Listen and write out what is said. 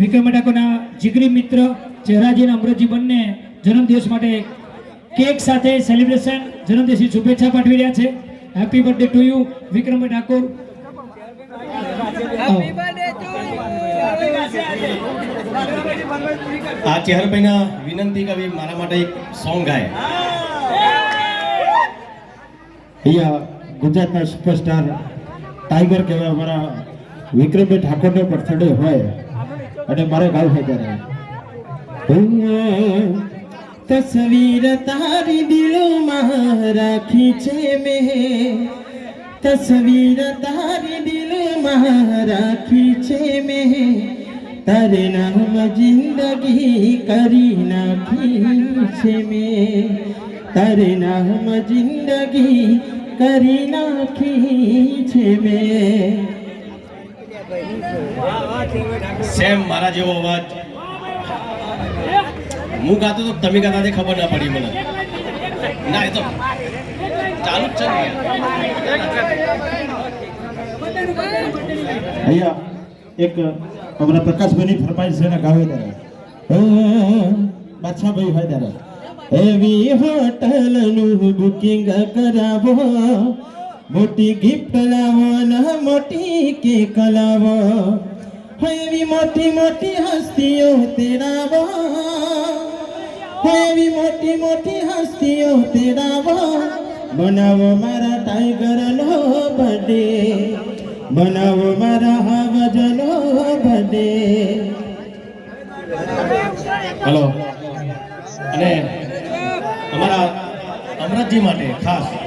વિક્રમ ઠાકોરના જીગરી મિત્ર ચહેરાજી અને અમૃતજી બંને જન્મદિવસ માટે કેક સાથે સેલિબ્રેશન જન્મદિવસની શુભેચ્છા પાઠવી રહ્યા છે. Happy birthday to you Vikram Thakor આ ચહેરભાઈના વિનંતી કે મારા માટે એક સોંગ ગાય. અહીંયા ગુજરાતના સુપરસ્ટાર ટાઈગર કહેવાય અમારા વિક્રમભાઈ ઠાકોરનો બર્થડે હોય. અને મારે ગાવું હોય ત્યારે તસવીર તારી દિલમાં રાખી છે મેં તસવીર તારી દિલમાં રાખી છે મેં તારે નામ જિંદગી કરી નાખી છે મેં તારે નામ જિંદગી કરી નાખી છે મેં સેમ મારા જેવો અવાજ. હું ગાતો તો તમે ગાતા તે ખબર ના પડી મને. ના એ તો ચાલુ જ છે એક અમારા પ્રકાશભાઈની ફરમાઈશ છે ને ગાવે ત્યારે ઓ, બાદશાહભાઈ હોય ત્યારે એવી હોટલનું બુકિંગ કરાવો. મોટી ગિફ્ટ લાવો ને મોટી કેક લાવો એવી મોટી મોટી હસ્તીઓ તેડાવો. એવી મોટી મોટી હસ્તીઓ તેડાવો. બનાવો મારા ટાઈગરનો બર્થડે. બનાવો મારા હાવજનો બર્થડે. હલો. અને અમારા અમરતજી માટે ખાસ